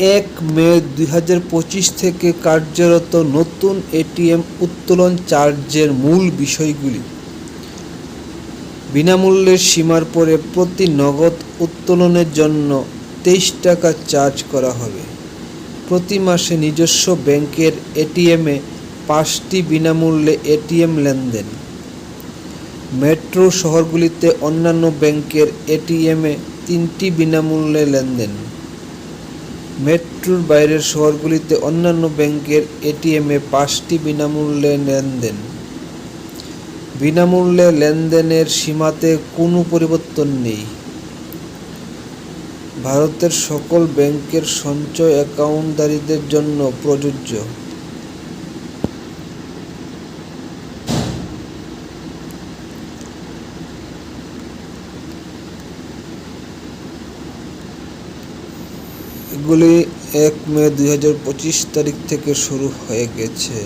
এক মে দুই হাজার পঁচিশ থেকে কার্যরত নতুন এটিএম উত্তোলন চার্জের মূল বিষয়গুলি। বিনামূল্যের সীমার পরে প্রতি নগদ উত্তোলনের জন্য তেইশ টাকা চার্জ করা হবে। প্রতি মাসে নিজস্ব ব্যাংকের এটিএমে পাঁচটি বিনামূল্যে এটিএম লেনদেন। মেট্রো শহরগুলিতে অন্যান্য ব্যাংকের এটিএমে তিনটি বিনামূল্যে লেনদেন। মেট্রোর বাইরের শহরগুলিতে অন্যান্য ব্যাংকের এটিএমে পাঁচটি বিনামূল্যে লেনদেন। বিনামূল্যে লেনদেনের সীমাতে কোনো পরিবর্তন নেই। ভারতের সকল ব্যাংকের সঞ্চয় অ্যাকাউন্টধারীদের জন্য প্রযোজ্য। এগুলি এক মে দুই হাজার পঁচিশ তারিখ থেকে শুরু হয়ে গেছে।